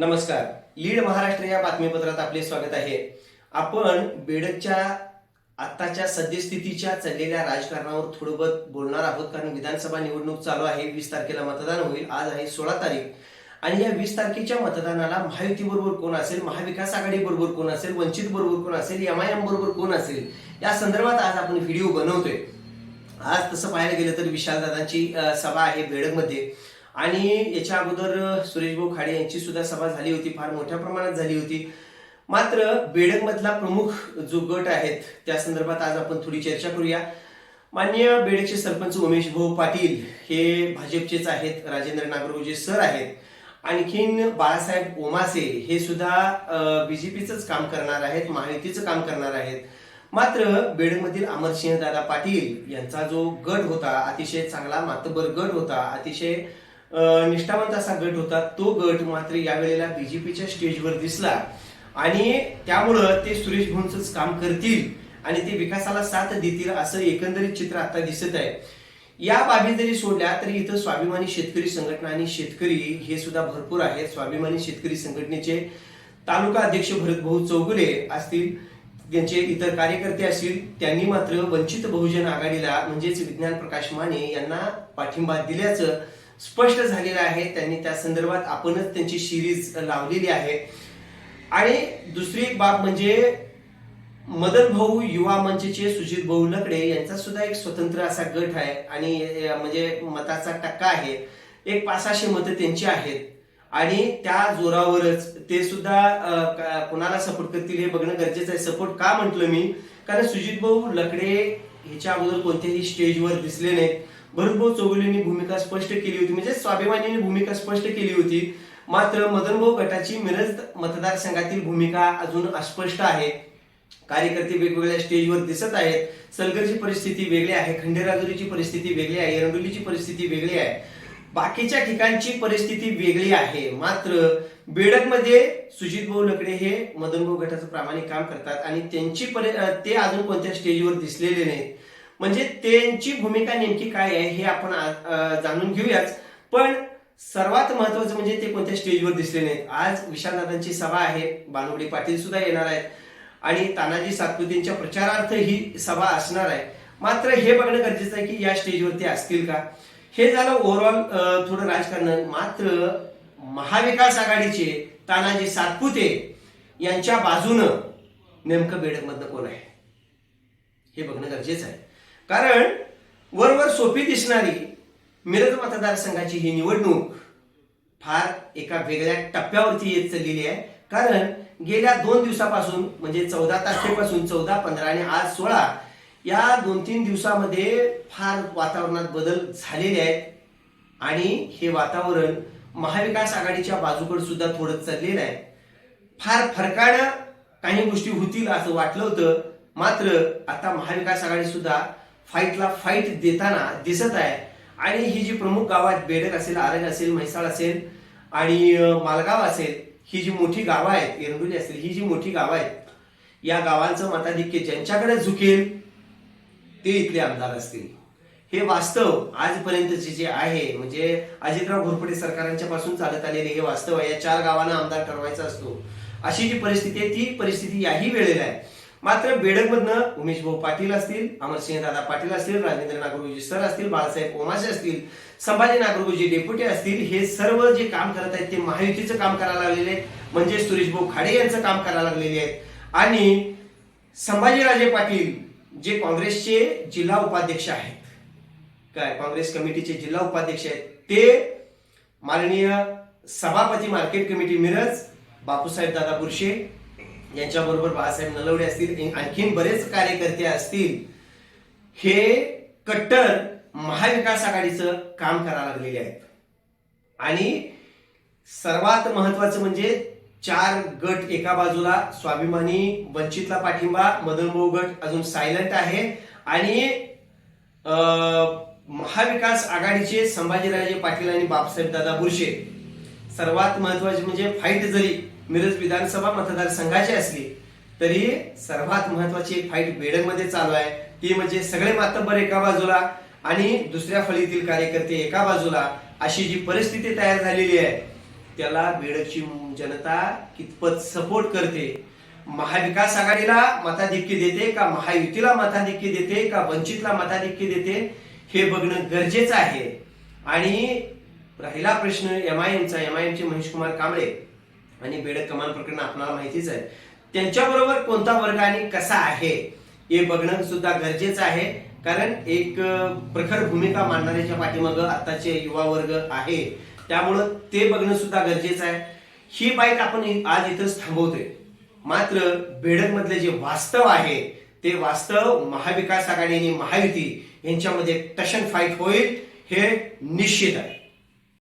नमस्कार. लीड महाराष्ट्र या बातमीपत्रात आपले स्वागत आहे. आपण बेडकच्या आत्ताच्या सद्यस्थितीच्या चाललेल्या राजकारणावर थोडं बोलणार आहोत कारण विधानसभा निवडणूक चालू आहे. वीस तारखेला मतदान होईल. आज आहे सोळा तारीख. आणि या वीस तारखेच्या मतदानाला महायुती बरोबर कोण असेल? महाविकास आघाडी बरोबर कोण असेल? वंचित बरोबर कोण असेल? एम आय एम बरोबर कोण असेल? या संदर्भात आज आपण व्हिडिओ बनवतोय. आज तसं पाहायला गेलं तर विशालदादांची सभा आहे बेडकमध्ये. आणि याच्या अगोदर सुरेशभाऊ खाडे यांची सुद्धा सभा झाली होती फार मोठ्या प्रमाणात झाली होती. मात्र बेडकमधला प्रमुख जो गट आहेत त्या संदर्भात आज आपण थोडी चर्चा करूया. मान्य बेडकचे सरपंच उमेश भाऊ पाटील हे भाजपचेच आहेत राजेंद्र नागरगोजे सर आहेत. आणखीन बाळासाहेब ओमासे हे सुद्धा बीजेपीचंच काम करणार आहेत महायुतीचं काम करणार आहेत. मात्र बेडमधील अमरसिंह दादा पाटील यांचा जो गट होता अतिशय चांगला मातबर गट होता अतिशय निष्ठावंत असा गट होता. तो गट मात्र यावेळेला बीजेपीच्या स्टेजवर दिसला. आणि त्यामुळं ते सुरेश भाऊंच काम करतील आणि ते विकासाला साथ देतील असं एकंदरीत चित्र आता दिसत आहे. या बाबी जरी सोडल्या तरी इथं स्वाभिमानी शेतकरी संघटना आणि शेतकरी हे सुद्धा भरपूर आहेत. स्वाभिमानी शेतकरी संघटनेचे तालुका अध्यक्ष भरतभाऊ चौगुले असतील त्यांचे इतर कार्यकर्ते असतील त्यांनी मात्र वंचित बहुजन आघाडीला म्हणजेच विज्ञान प्रकाश माने यांना पाठिंबा दिल्याचं स्पष्ट झालेला आहे. त्यांनी त्या संदर्भात आपणच त्यांची सिरीज लावलेली आहे. आणि दुसरी एक बाब म्हणजे मदन भाऊ युवा मंचचे सुजित भाऊ लकडे यांचा सुद्धा एक स्वतंत्र असा गट आहे. आणि म्हणजे मताचा टक्का आहे. एक पाचशे मतं त्यांची आहेत. आणि त्या जोरावरच ते सुद्धा कोणाला सपोर्ट करतील हे बघणं गरजेचं आहे. सपोर्ट का म्हटलं मी? कारण सुजित भाऊ लकडे ह्याच्या अगोदर कोणत्याही स्टेजवर दिसले नाहीत. भरतभाऊ चौगुलेंनी भूमिका स्पष्ट केली होती म्हणजे स्वाभिमानीने भूमिका स्पष्ट केली होती. मात्र मदनभाऊ गटाची मिरज मतदारसंघातील भूमिका अजून अस्पष्ट आहे. कार्यकर्ते वेगवेगळ्या स्टेजवर दिसत आहेत. सलगरची परिस्थिती वेगळी आहे खंडेराजुरीची परिस्थिती वेगळी आहे एरंडोलीची परिस्थिती वेगळी आहे. बाकीच्या ठिकाणची परिस्थिती वेगळी आहे. मात्र बेडकमध्ये सुजित भाऊ लकडे हे मदनभाऊ गटाचं प्रामाणिक काम करतात आणि त्यांची परि- ते अजून कोणत्या स्टेजवर दिसलेले नाहीत. म्हणजे त्यांची भूमिका नेमकी काय आहे हे आपण आज, जाणून घेऊयाच. पण सर्वात महत्वाचं म्हणजे ते कोणत्या स्टेजवर दिसले नाहीत. आज विशालनाथांची सभा आहे बानुगडे पाटील सुद्धा येणार आहेत. आणि तानाजी सातपुतेंच्या प्रचारार्थ ही सभा असणार आहे. मात्र हे बघणं गरजेचं आहे की या स्टेजवर ते असतील का? हे झालं ओव्हरऑल थोडं राजकारण. मात्र महाविकास आघाडीचे तानाजी सातपुते यांच्या बाजूनं नेमकं बेडकमधनं कोण आहे? हे बघणं गरजेचं आहे. कारण वरवर सोपी दिसणारी मिरज मतदारसंघाची ही निवडणूक फार एका वेगळ्या टप्प्यावरती येत चाललेली आहे. कारण गेल्या दोन दिवसापासून म्हणजे चौदा तारखेपासून चौदा पंधरा आणि आज सोळा या दोन तीन दिवसामध्ये फार वातावरणात बदल झालेले आहेत. आणि हे वातावरण महाविकास आघाडीच्या बाजूकडे सुद्धा थोडं चाललेलं आहे. फार फरकानं काही गोष्टी होतील असं वाटलं होतं. मात्र आता महाविकास आघाडी सुद्धा फाईटला फाईट देताना दिसत आहे. आणि ही जी प्रमुख गाव आहेत बेडक असेल आरग असेल म्हैसाळ असेल आणि मालगाव असेल ही जी मोठी गावं आहेत एरंडोली असेल ही जी मोठी गावं आहेत या गावांचं मताधिक्य ज्यांच्याकडे झुकेल ते इथले आमदार असतील. हे वास्तव आजपर्यंतचे जे आहे म्हणजे अजितराव घोरपडे सरकारांच्या पासून चालत आलेले हे वास्तव आहे. या चार गावांना आमदार ठरवायचा असतो. अशी जी परिस्थिती आहे ती परिस्थिती याही वेळेला आहे. मात्र बेडकमधनं उमेश भाऊ पाटील असतील अमरसिंह दादा पाटील असतील राजेंद्र नागरगोजी सर असतील बाळासाहेब ओमासे असतील संभाजी नागरगोजी डेप्युटी असतील हे सर्व जे काम करत आहेत ते महायुतीचं काम करायला लागलेले आहेत. म्हणजे सुरेश भाऊ खाडे यांचं काम करायला लागलेले आहेत. आणि संभाजीराजे पाटील जे काँग्रेसचे जिल्हा उपाध्यक्ष आहेत. काय काँग्रेस कमिटीचे जिल्हा उपाध्यक्ष आहेत. ते माननीय सभापती मार्केट कमिटी मिरज बापूसाहेब दादा बुरशे यांच्याबरोबर बाळासाहेब नलवडे असतील आणखीन बरेच कार्यकर्ते असतील हे कट्टर महाविकास आघाडीचं काम करायला लागलेले आहेत. आणि सर्वात महत्वाचं म्हणजे चार गट एका बाजूला स्वाभिमानी वंचितला पाठिंबा मदनभाऊ गट अजून सायलंट आहे. आणि महाविकास आघाडीचे संभाजीराजे पाटील आणि बापसाहेब दादा बुरशे. सर्वात महत्त्वाचे म्हणजे फाईट जरी मिरज विधानसभा मतदारसंघाची असली तरी सर्वात महत्वाची एक फाईट बेडकमध्ये चालू आहे. ती म्हणजे सगळे मातब्बर एका बाजूला आणि दुसऱ्या फळीतील कार्यकर्ते एका बाजूला अशी जी परिस्थिती तयार झालेली आहे त्याला बेडची जनता कितपत सपोर्ट करते? महाविकास आघाडीला मताधिक्य देते का महायुतीला मताधिक्य देते का वंचितला मताधिक्य देते? हे बघणं गरजेचं आहे. आणि राहिला प्रश्न एम आय एमचा एम आय एमचे महेश कुमार कांबळे आणि बेडक कमान प्रकरण आपल्याला माहितीच आहे. त्यांच्याबरोबर कोणता वर्ग आणि कसा आहे हे बघणं सुद्धा गरजेचं आहे. कारण एक प्रखर भूमिका मांडणाऱ्याच्या पाठीमागं आताचे युवा वर्ग आहे. त्यामुळं ते बघणं सुद्धा गरजेचं आहे. ही बाईक आपण आज इथंच थांबवतोय. मात्र बेडक मधले जे वास्तव आहे ते वास्तव महाविकास आघाडी आणि महायुती यांच्यामध्ये टशन फाईट होईल हे निश्चित आहे.